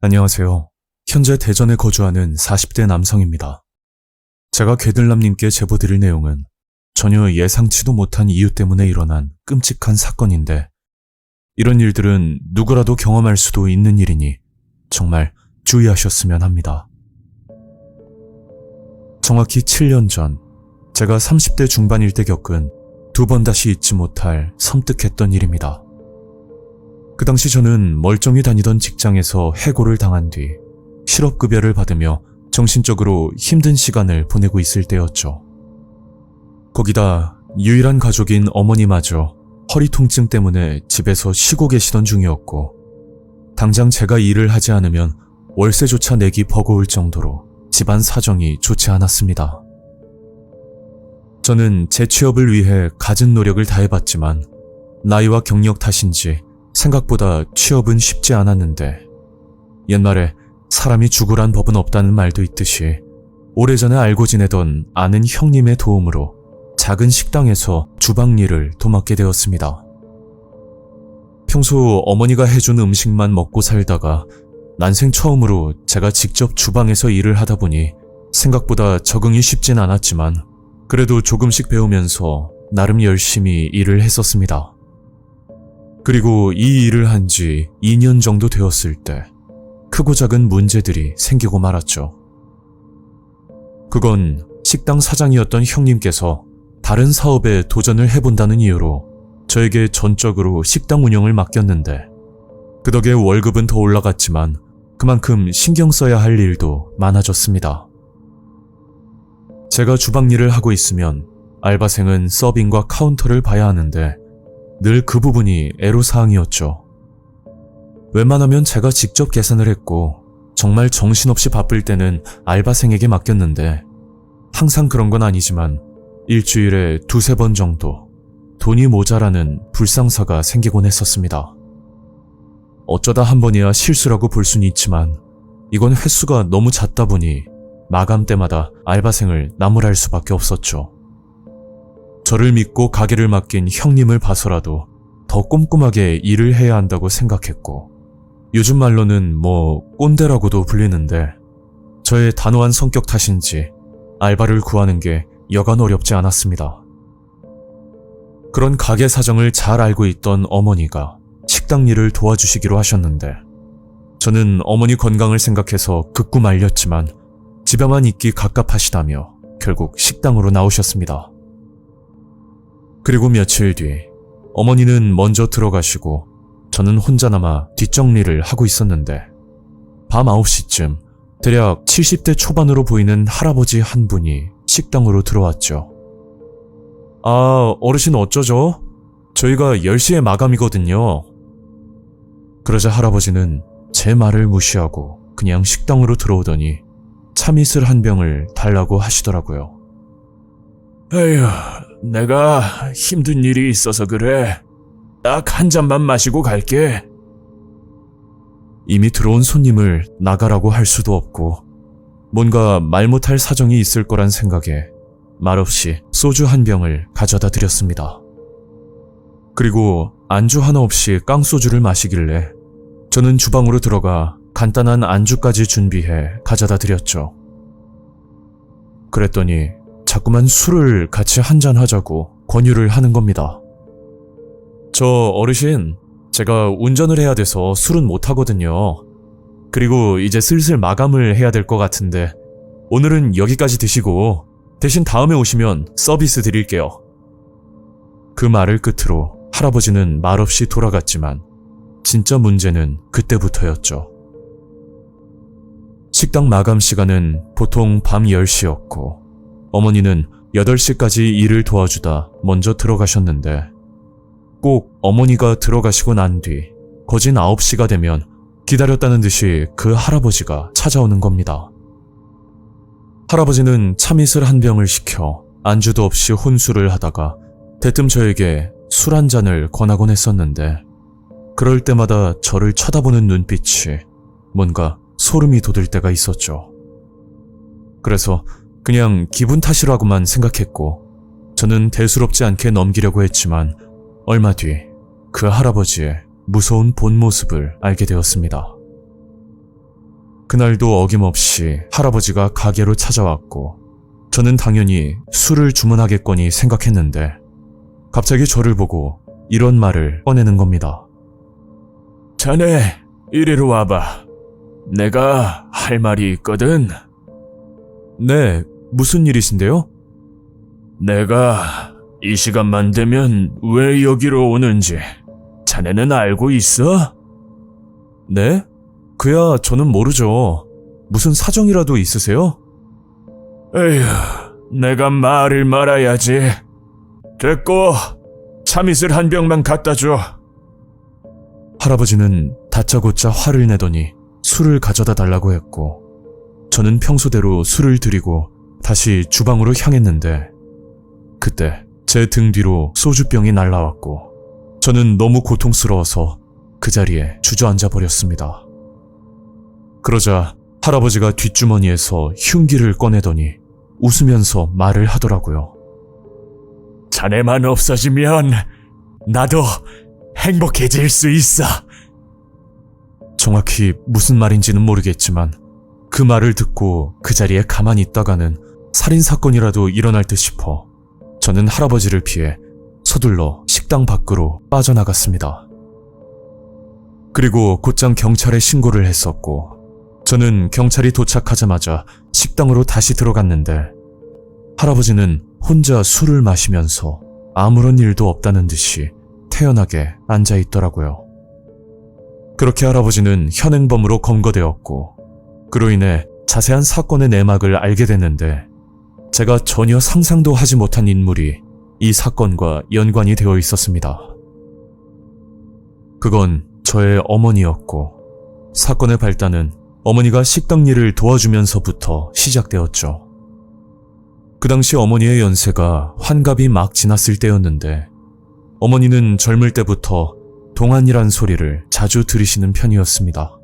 안녕하세요. 현재 대전에 거주하는 40대 남성입니다. 제가 괴들남님께 제보드릴 내용은 전혀 예상치도 못한 이유 때문에 일어난 끔찍한 사건인데 이런 일들은 누구라도 경험할 수도 있는 일이니 정말 주의하셨으면 합니다. 정확히 7년 전 제가 30대 중반일 때 겪은 두 번 다시 잊지 못할 섬뜩했던 일입니다. 그 당시 저는 멀쩡히 다니던 직장에서 해고를 당한 뒤 실업급여를 받으며 정신적으로 힘든 시간을 보내고 있을 때였죠. 거기다 유일한 가족인 어머니마저 허리 통증 때문에 집에서 쉬고 계시던 중이었고, 당장 제가 일을 하지 않으면 월세조차 내기 버거울 정도로 집안 사정이 좋지 않았습니다. 저는 재취업을 위해 갖은 노력을 다해봤지만, 나이와 경력 탓인지 생각보다 취업은 쉽지 않았는데 옛말에 사람이 죽으란 법은 없다는 말도 있듯이 오래전에 알고 지내던 아는 형님의 도움으로 작은 식당에서 주방 일을 도맡게 되었습니다. 평소 어머니가 해준 음식만 먹고 살다가 난생 처음으로 제가 직접 주방에서 일을 하다 보니 생각보다 적응이 쉽진 않았지만 그래도 조금씩 배우면서 나름 열심히 일을 했었습니다. 그리고 이 일을 한 지 2년 정도 되었을 때 크고 작은 문제들이 생기고 말았죠. 그건 식당 사장이었던 형님께서 다른 사업에 도전을 해본다는 이유로 저에게 전적으로 식당 운영을 맡겼는데 그 덕에 월급은 더 올라갔지만 그만큼 신경 써야 할 일도 많아졌습니다. 제가 주방 일을 하고 있으면 알바생은 서빙과 카운터를 봐야 하는데 늘 그 부분이 애로사항이었죠. 웬만하면 제가 직접 계산을 했고, 정말 정신없이 바쁠 때는 알바생에게 맡겼는데, 항상 그런 건 아니지만, 일주일에 두세 번 정도 돈이 모자라는 불상사가 생기곤 했었습니다. 어쩌다 한 번이야 실수라고 볼 수는 있지만, 이건 횟수가 너무 잦다 보니, 마감 때마다 알바생을 나무랄 수밖에 없었죠. 저를 믿고 가게를 맡긴 형님을 봐서라도 더 꼼꼼하게 일을 해야 한다고 생각했고, 요즘 말로는 뭐 꼰대라고도 불리는데, 저의 단호한 성격 탓인지 알바를 구하는 게 여간 어렵지 않았습니다. 그런 가게 사정을 잘 알고 있던 어머니가 식당 일을 도와주시기로 하셨는데, 저는 어머니 건강을 생각해서 극구 말렸지만, 집에만 있기 갑갑하시다며 결국 식당으로 나오셨습니다. 그리고 며칠 뒤 어머니는 먼저 들어가시고 저는 혼자 남아 뒷정리를 하고 있었는데 밤 9시쯤 대략 70대 초반으로 보이는 할아버지 한 분이 식당으로 들어왔죠. 아, 어르신 어쩌죠? 저희가 10시에 마감이거든요. 그러자 할아버지는 제 말을 무시하고 그냥 식당으로 들어오더니 참이슬 한 병을 달라고 하시더라고요. 에휴, 내가 힘든 일이 있어서 그래. 딱 한 잔만 마시고 갈게. 이미 들어온 손님을 나가라고 할 수도 없고, 뭔가 말 못할 사정이 있을 거란 생각에 말없이 소주 한 병을 가져다 드렸습니다. 그리고 안주 하나 없이 깡소주를 마시길래 저는 주방으로 들어가 간단한 안주까지 준비해 가져다 드렸죠. 그랬더니 자꾸만 술을 같이 한잔 하자고 권유를 하는 겁니다. 저 어르신, 제가 운전을 해야 돼서 술은 못 하거든요. 그리고 이제 슬슬 마감을 해야 될 것 같은데, 오늘은 여기까지 드시고, 대신 다음에 오시면 서비스 드릴게요. 그 말을 끝으로 할아버지는 말없이 돌아갔지만, 진짜 문제는 그때부터였죠. 식당 마감 시간은 보통 밤 10시였고, 어머니는 8시까지 일을 도와주다 먼저 들어가셨는데, 꼭 어머니가 들어가시고 난 뒤, 거진 9시가 되면 기다렸다는 듯이 그 할아버지가 찾아오는 겁니다. 할아버지는 참이슬 한 병을 시켜 안주도 없이 혼술을 하다가 대뜸 저에게 술 한 잔을 권하곤 했었는데, 그럴 때마다 저를 쳐다보는 눈빛이 뭔가 소름이 돋을 때가 있었죠. 그래서 그냥 기분 탓이라고만 생각했고 저는 대수롭지 않게 넘기려고 했지만 얼마 뒤 그 할아버지의 무서운 본 모습을 알게 되었습니다. 그날도 어김없이 할아버지가 가게로 찾아왔고 저는 당연히 술을 주문하겠거니 생각했는데 갑자기 저를 보고 이런 말을 꺼내는 겁니다. 자네, 이리로 와봐. 내가 할 말이 있거든. 네, 무슨 일이신데요? 내가 이 시간만 되면 왜 여기로 오는지 자네는 알고 있어? 네? 그야 저는 모르죠. 무슨 사정이라도 있으세요? 에휴, 내가 말을 말아야지. 됐고, 참이슬 한 병만 갖다 줘. 할아버지는 다짜고짜 화를 내더니 술을 가져다 달라고 했고, 저는 평소대로 술을 드리고 다시 주방으로 향했는데, 그때 제 등 뒤로 소주병이 날라왔고, 저는 너무 고통스러워서 그 자리에 주저앉아 버렸습니다. 그러자 할아버지가 뒷주머니에서 흉기를 꺼내더니 웃으면서 말을 하더라고요. 자네만 없어지면 나도 행복해질 수 있어. 정확히 무슨 말인지는 모르겠지만 그 말을 듣고 그 자리에 가만히 있다가는 살인사건이라도 일어날 듯 싶어 저는 할아버지를 피해 서둘러 식당 밖으로 빠져나갔습니다. 그리고 곧장 경찰에 신고를 했었고 저는 경찰이 도착하자마자 식당으로 다시 들어갔는데 할아버지는 혼자 술을 마시면서 아무런 일도 없다는 듯이 태연하게 앉아 있더라고요. 그렇게 할아버지는 현행범으로 검거되었고 그로 인해 자세한 사건의 내막을 알게 됐는데 제가 전혀 상상도 하지 못한 인물이 이 사건과 연관이 되어 있었습니다. 그건 저의 어머니였고 사건의 발단은 어머니가 식당 일을 도와주면서부터 시작되었죠. 그 당시 어머니의 연세가 환갑이 막 지났을 때였는데 어머니는 젊을 때부터 동안이란 소리를 자주 들으시는 편이었습니다.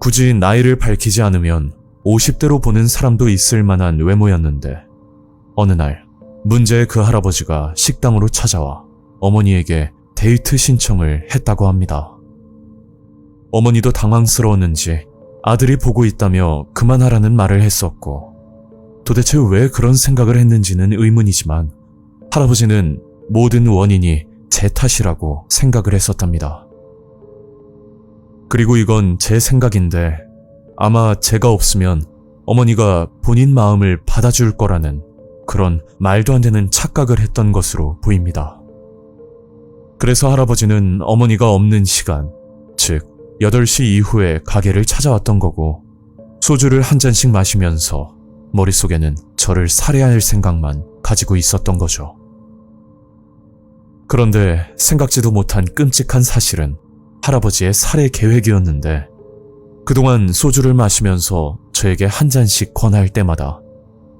굳이 나이를 밝히지 않으면 50대로 보는 사람도 있을 만한 외모였는데 어느 날 문제의 그 할아버지가 식당으로 찾아와 어머니에게 데이트 신청을 했다고 합니다. 어머니도 당황스러웠는지 아들이 보고 있다며 그만하라는 말을 했었고 도대체 왜 그런 생각을 했는지는 의문이지만 할아버지는 모든 원인이 제 탓이라고 생각을 했었답니다. 그리고 이건 제 생각인데 아마 제가 없으면 어머니가 본인 마음을 받아줄 거라는 그런 말도 안 되는 착각을 했던 것으로 보입니다. 그래서 할아버지는 어머니가 없는 시간, 즉 8시 이후에 가게를 찾아왔던 거고 소주를 한 잔씩 마시면서 머릿속에는 저를 살해할 생각만 가지고 있었던 거죠. 그런데 생각지도 못한 끔찍한 사실은 할아버지의 살해 계획이었는데 그동안 소주를 마시면서 저에게 한 잔씩 권할 때마다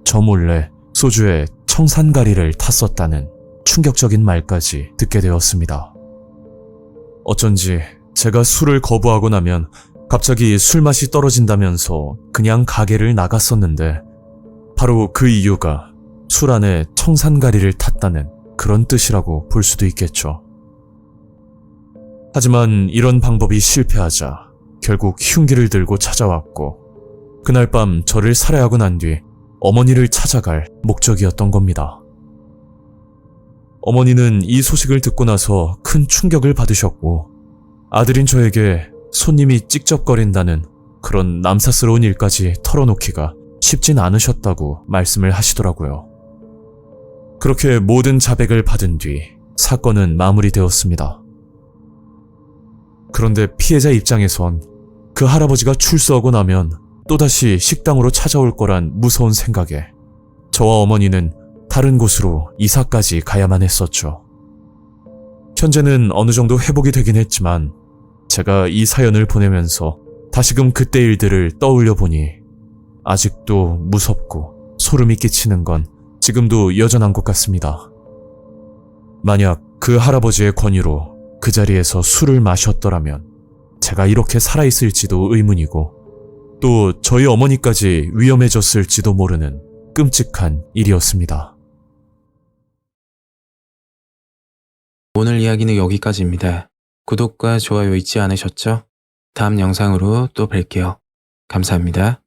저 몰래 소주에 청산가리를 탔었다는 충격적인 말까지 듣게 되었습니다. 어쩐지 제가 술을 거부하고 나면 갑자기 술맛이 떨어진다면서 그냥 가게를 나갔었는데 바로 그 이유가 술 안에 청산가리를 탔다는 그런 뜻이라고 볼 수도 있겠죠. 하지만 이런 방법이 실패하자 결국 흉기를 들고 찾아왔고 그날 밤 저를 살해하고 난 뒤 어머니를 찾아갈 목적이었던 겁니다. 어머니는 이 소식을 듣고 나서 큰 충격을 받으셨고 아들인 저에게 손님이 찍적거린다는 그런 남사스러운 일까지 털어놓기가 쉽진 않으셨다고 말씀을 하시더라고요. 그렇게 모든 자백을 받은 뒤 사건은 마무리되었습니다. 그런데 피해자 입장에선 그 할아버지가 출소하고 나면 또다시 식당으로 찾아올 거란 무서운 생각에 저와 어머니는 다른 곳으로 이사까지 가야만 했었죠. 현재는 어느 정도 회복이 되긴 했지만 제가 이 사연을 보내면서 다시금 그때 일들을 떠올려 보니 아직도 무섭고 소름이 끼치는 건 지금도 여전한 것 같습니다. 만약 그 할아버지의 권유로 그 자리에서 술을 마셨더라면 제가 이렇게 살아있을지도 의문이고 또 저희 어머니까지 위험해졌을지도 모르는 끔찍한 일이었습니다. 오늘 이야기는 여기까지입니다. 구독과 좋아요 잊지 않으셨죠? 다음 영상으로 또 뵐게요. 감사합니다.